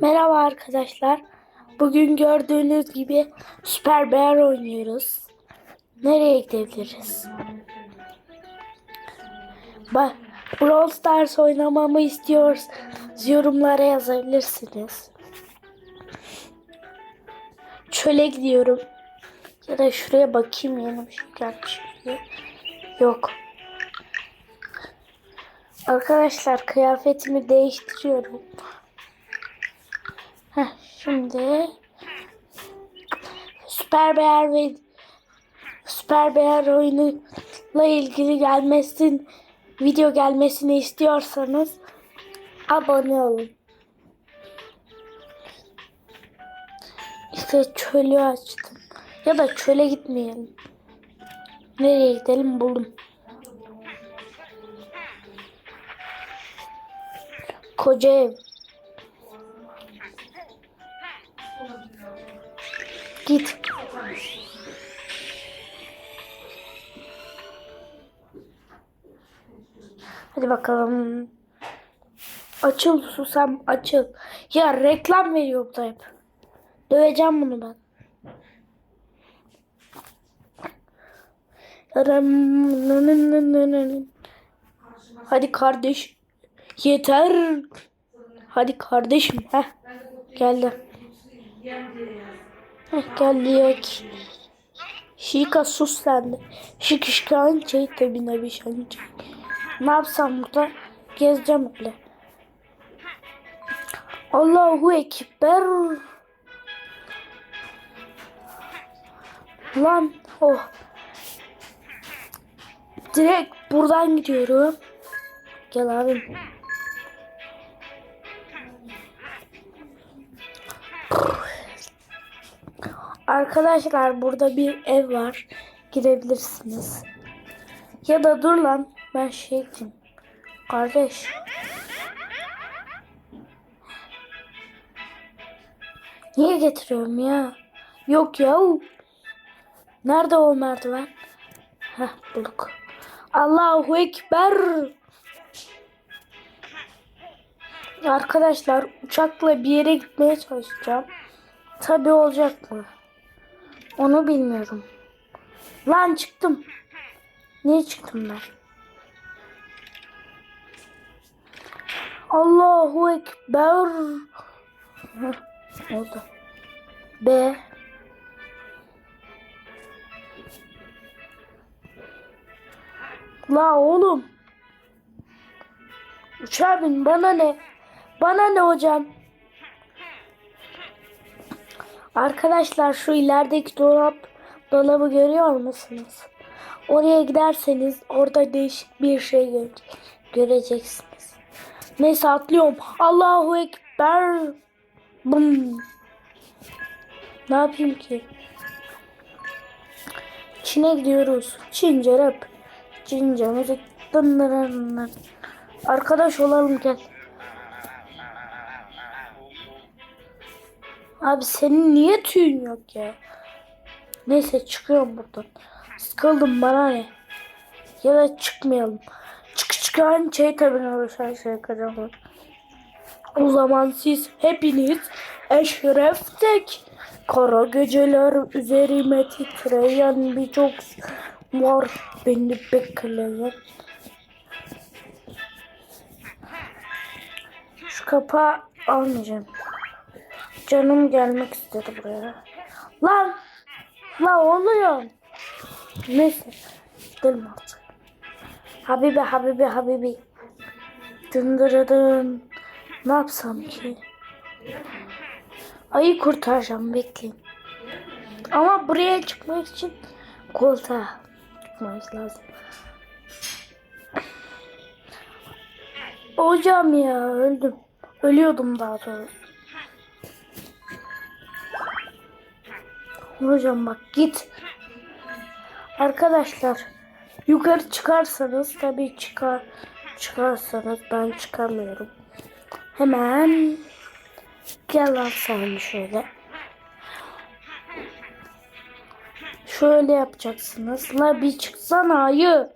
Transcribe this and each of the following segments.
Merhaba arkadaşlar. Bugün gördüğünüz gibi Süper Bear oynuyoruz. Nereye gidebiliriz? Bak, Brawl Stars oynamamı istiyorsanız yorumlara yazabilirsiniz. Çöle gidiyorum. Ya da şuraya bakayım yeni bir şey gelmiş mi? Yok. Arkadaşlar kıyafetimi değiştiriyorum. Heh, şimdi Süper Bear ve Süper Bear oyunuyla ilgili gelmesin video gelmesini istiyorsanız abone olun. İşte çölü açtım. Ya da çöle gitmeyelim. Nereye gidelim buldum. Koca ev. Git. Hadi bakalım. Açıl susam açıl. Ya reklam veriyor bu da hep. Döveceğim bunu ben. Hadi kardeş. Yeter. Hadi kardeşim. Heh. Geldi. Heh, geldik. Şika sus sen de. Şık şıkan şey tabi ne bir şey. Ne yapsam burada? Gezeceğim öyle. Allahu Ekber. Lan oh. Direkt buradan gidiyorum. Gel abim. Arkadaşlar burada bir ev var. Girebilirsiniz. Ya da dur lan ben şey için. Kardeş. Niye getiriyorum ya? Yok ya. Nerede o merdiven? Heh bulduk. Allahu Ekber. Arkadaşlar uçakla bir yere gitmeye çalışacağım. Tabi olacak mı? Onu bilmiyorum. Lan çıktım. Niye çıktım ben? Allahu Ekber. Oldu. B. La oğlum. Uçağa bin bana ne? Bana ne hocam? Arkadaşlar şu ilerideki dolap dolabı görüyor musunuz? Oraya giderseniz orada değişik bir şey göre göreceksiniz. Neyse atlıyorum. Allahu Ekber. Bum. Ne yapayım ki? Çin'e gidiyoruz. Çince rap. Çince müzik. Dındırındır. Arkadaş olalım gel. Abi senin niye tüyün yok ya? Neyse çıkıyorum buradan. Sıkıldım bana ne? Ya da çıkmayalım. Çık çıkan şey tabi uğraşan şey kazanır. O zaman siz hepiniz eşref tek. Kara geceler üzerime titreyen birçok var beni bekleyen. Şu kapağı almayacağım. Canım gelmek istedi buraya. Lan! La oluyor. Neyse. Gidelim artık. Habibi Habibi Habibi. Dındırıdın. Ne yapsam ki? Ayı kurtaracağım bekleyin. Ama buraya çıkmak için koltuğa çıkmamız lazım. Hocam ya öldüm. Ölüyordum daha doğrusu. Hocam bak git. Arkadaşlar yukarı çıkarsanız tabii çıkar çıkarsanız ben çıkamıyorum. Hemen gel sen şöyle. Şöyle yapacaksınız. La bir çıksana ayı.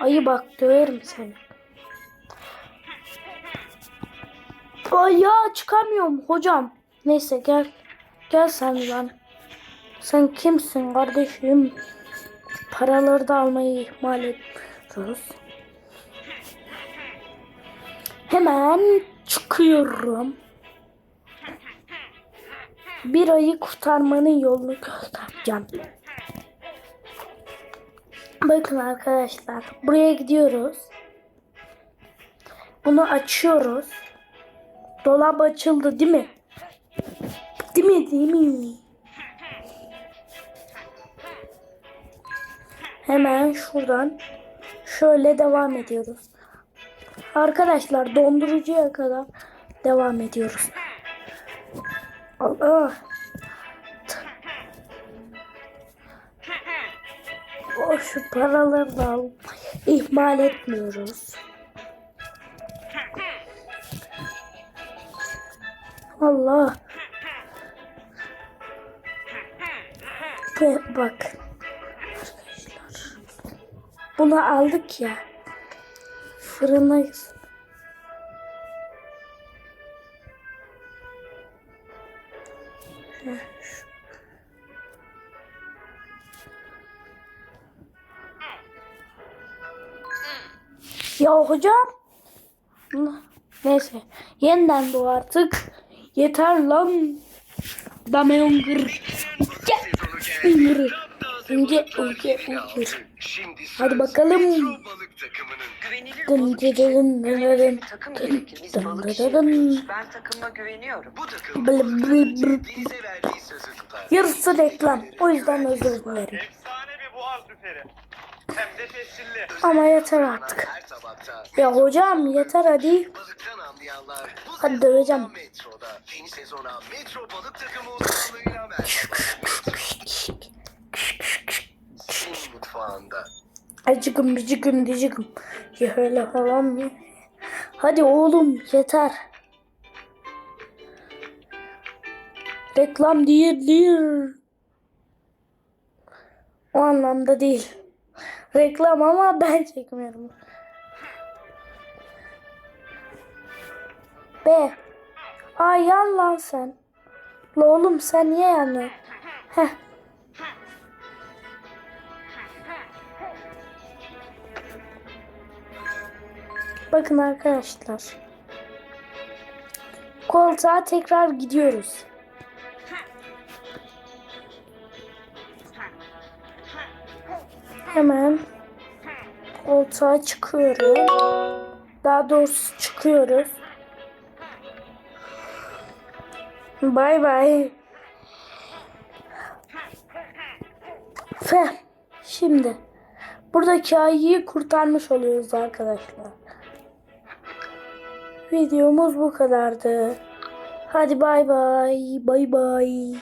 Ayı bak döverim seni. Ay ya çıkamıyorum hocam. Neyse gel. Gel sen lan. Sen kimsin kardeşim? Paraları da almayı ihmal ediyoruz. Hemen çıkıyorum. Bir ayı kurtarmanın yolunu göstereceğim. Bakın arkadaşlar. Buraya gidiyoruz. Bunu açıyoruz. Dolap açıldı değil mi? Değil mi? Değil mi? Hemen şuradan şöyle devam ediyoruz. Arkadaşlar dondurucuya kadar devam ediyoruz. Allah. O şu paraları da al. ihmal etmiyoruz. Allah. Bak. Bunu aldık ya. Fırına Ya hocam. Neyse. Yeniden bu artık. Yeter lan. Ingır. İnce ince ingır. Şimdi Hadi bakalım. Dın dın dın dın yapıyoruz. Ben takıma güveniyorum. bu takım. Yarısı reklam. O yüzden özür dilerim. Efsane bir boğaz lüferi. Hem de tescilli. Ama yeter artık. Ya hocam yeter hadi. Hadi döveceğim. Acıkım bicikım dicikım. Ya öyle falan mı? Hadi oğlum yeter. Reklam değil değil. O anlamda değil. Reklam ama ben çekmiyorum. Be. Ay yan lan sen. La oğlum sen niye yanıyorsun? Heh. Bakın arkadaşlar. Koltuğa tekrar gidiyoruz. Hemen koltuğa çıkıyorum. Daha doğrusu çıkıyoruz. Bay bay. Fe. Şimdi buradaki ayıyı kurtarmış oluyoruz arkadaşlar. Videomuz bu kadardı. Hadi bay bay. Bay bay.